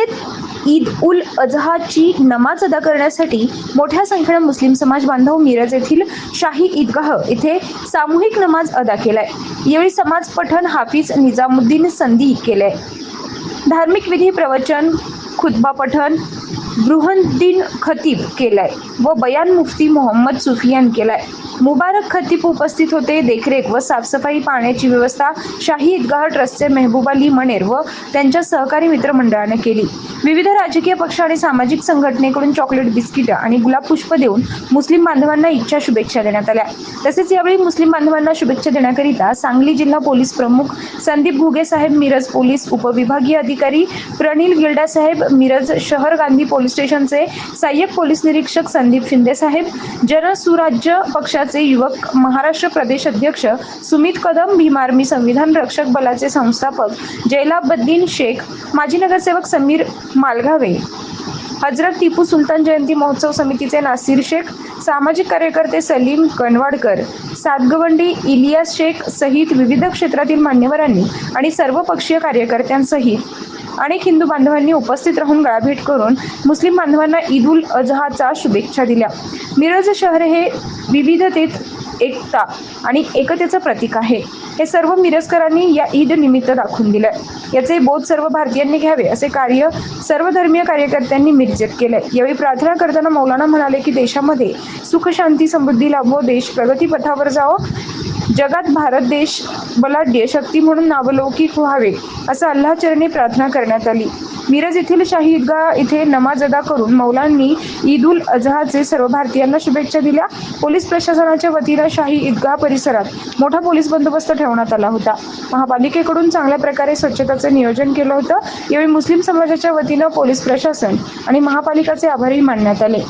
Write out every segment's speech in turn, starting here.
तसेच ईद उल अजहाची नमाज अदा करण्यासाठी मोठ्या संख्येनं मुस्लिम समाज बांधव मिरज येथील शाही ईदगाह इथे सामूहिक नमाज अदा केलाय. यावेळी समाज पठण हाफिज निजामुद्दीन संधी केले धार्मिक विधी प्रवचन खुतबा पठण बृहद्दीन खतीब केलाय व बयान मुफ्ती मोहम्मद सुफियान केलाय. मुबारक खतीप उपस्थित होते. देखरेख व साफसफाई पाण्याची व्यवस्था शाही ईदगाह ट्रस्टचे मेहबूब अली व त्यांच्या सहकारी मित्रमंडळाने केली. विविध राजकीय पक्ष आणि सामाजिक संघटनेकडून चॉकलेट बिस्किट आणि गुलाब पुष्प देऊन मुस्लिम बांधवांना इच्छा शुभेच्छा देण्यात आल्या. तसेच यावेळी मुस्लिम बांधवांना शुभेच्छा देण्याकरिता सांगली जिल्हा पोलीस प्रमुख संदीप घुगे साहेब मिरज पोलीस उपविभागीय अधिकारी प्रणील गिल्डा साहेब मिरज शहर गांधी पोलीस स्टेशनचे सहाय्यक पोलीस निरीक्षक संदीप शिंदे साहेब जनसुराज्य पक्षाचे युवक महाराष्ट्र प्रदेश अध्यक्ष सुमित कदम भीमार्मी संविधान रक्षक बलाचे संस्थापक जैलाबद्दीन शेख माजी नगरसेवक समीर मालघावे हजरत टिपू सुलतान जयंती महोत्सव समितीचे नासिर शेख सामाजिक कार्यकर्ते सलीम कनवाडकर सातगवंडी इलियास शेख सहित विविध क्षेत्रातील मान्यवरांनी आणि सर्वपक्षीय कार्यकर्त्यांसहित अनेक हिंदू बांधवांनी उपस्थित राहून गळाभेट करून मुस्लिम बांधवांना ईद उल अजहाचा शुभेच्छा दिल्या. मिरज शहर हे विविधतेत एकता आणि एकतेचं प्रतीक आहे. हे सर्व मिरजकरांनी या ईद निमित्त दाखवून दिलं याचे बोध सर्व भारतीयांनी घ्यावे असे कार्य सर्व धर्मीय कार्यकर्त्यांनी मिरजेत केले यावेळी प्रार्थना करताना मौलाना म्हणाले की देशामध्ये सुख शांती समृद्धी लाभो देश प्रगतीपथावर जावो जगात भारत देश बलाढ्य शक्ती म्हणून नावलौकिक व्हावे असं अल्लाचरणी प्रार्थना करण्यात आली. मिरज येथील शाही ईदगाह इथे नमाज अदा करून मौलांनी ईद उल अजहाचे सर्व भारतीयांना शुभेच्छा दिल्या. पोलीस प्रशासनाच्या वतीनं शाही ईदगाह परिसरात मोठा पोलीस बंदोबस्त ठेवण्यात आला होता. महापालिकेकडून चांगल्या प्रकारे स्वच्छतेचं नियोजन केलं होतं. यावेळी मुस्लिम समाजाच्या वतीनं पोलीस प्रशासन आणि महापालिकाचे आभारही मानण्यात आले.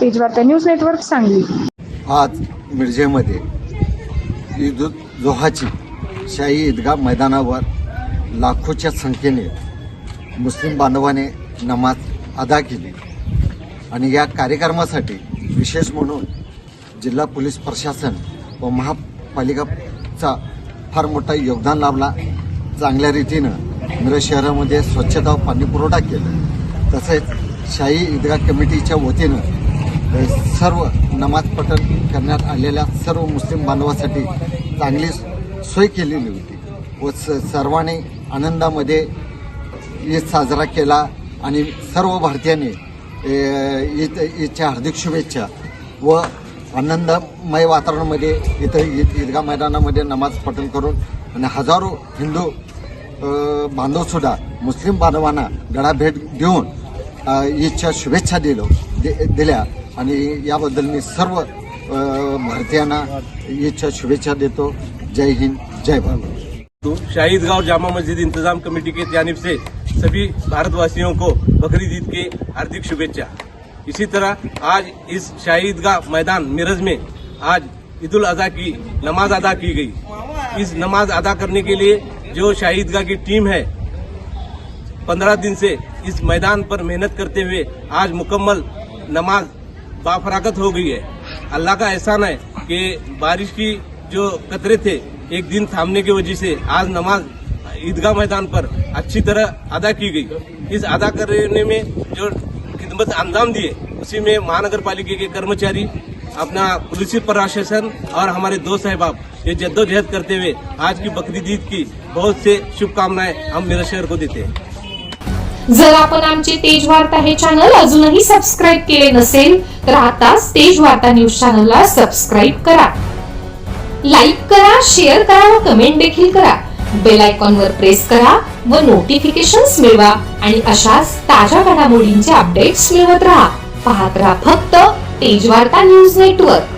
Pejvarta news network Sangli. आज मिरजेमध्ये ईद जोहाची शाही ईदगाह मैदानावर लाखोच्या संख्येने मुस्लिम बांधवाने नमाज अदा केली. आणि या कार्यक्रमासाठी विशेष म्हणून जिल्हा पोलीस प्रशासन व महापालिकाचा फार मोठा योगदान लाभला. चांगल्या रीतीनं मिरज शहरामध्ये स्वच्छता व पाणीपुरवठा केला. तसेच शाही ईदगाह कमिटीच्या वतीनं सर्व नमाज पठण करण्यात आलेल्या सर्व मुस्लिम बांधवासाठी चांगली सोय केलेली होती. व स सर्वांनी आनंदामध्ये ईद साजरा केला आणि सर्व भारतीयांनी ईद ईदच्या हार्दिक शुभेच्छा व आनंदमय वातावरणामध्ये इथं ईद ईदगा मैदानामध्ये नमाज पठण करून आणि हजारो हिंदू बांधवसुद्धा मुस्लिम बांधवांना गळाभेट देऊन ईदच्या शुभेच्छा दिलो दे दिल्या. आणि याबद्दल मी सर्व भारतीयांना इच्छा शुभेच्छा देतो. जय हिंद जय भारत. शाहिद शाहीद गांव जामा मस्जिद इंतजाम कमेटी के जानिब से सभी भारतवासियों को बकरीद ईद के हार्दिक शुभेच्छा। इसी तरह आज इस शाहीद गाह मैदान मिरज में आज ईद उल अजहा की नमाज अदा की गई। इस नमाज अदा करने के लिए जो शाहीद गाह की टीम है पंद्रह दिन से इस मैदान पर मेहनत करते हुए आज मुकम्मल नमाज बाफराकत हो गई है। अल्लाह का एहसान है कि बारिश की जो कतरे थे, एक दिन थामने की वजह से आज नमाज़ ईदगाह मैदान पर अच्छी तरह अदा की गई। इस अदा करने में जो खिदमत अंजाम दिए, उसी में महानगर पालिका के कर्मचारी, अपना पुलिस प्रशासन और हमारे दो अहबाब ये जद्दोजहद करते हुए आज की बकरीद ईद की बहुत से शुभकामनाएँ हम मेरे शहर को देते हैं। जर आपण आमचे तेज वार्ता हे चॅनल अजूनही सबस्क्राईब केले नसेल तर आताच तेज वार्ता न्यूज चॅनलला सबस्क्राईब करा. लाईक करा शेअर करा व कमेंट देखील करा. बेल आयकॉन वर प्रेस करा व नोटिफिकेशन्स मिळवा आणि अशाच ताज्या घडामोडींचे अपडेट्स मिळवत राहा. पाहत राहा फक्त तेज वार्ता न्यूज नेटवर्क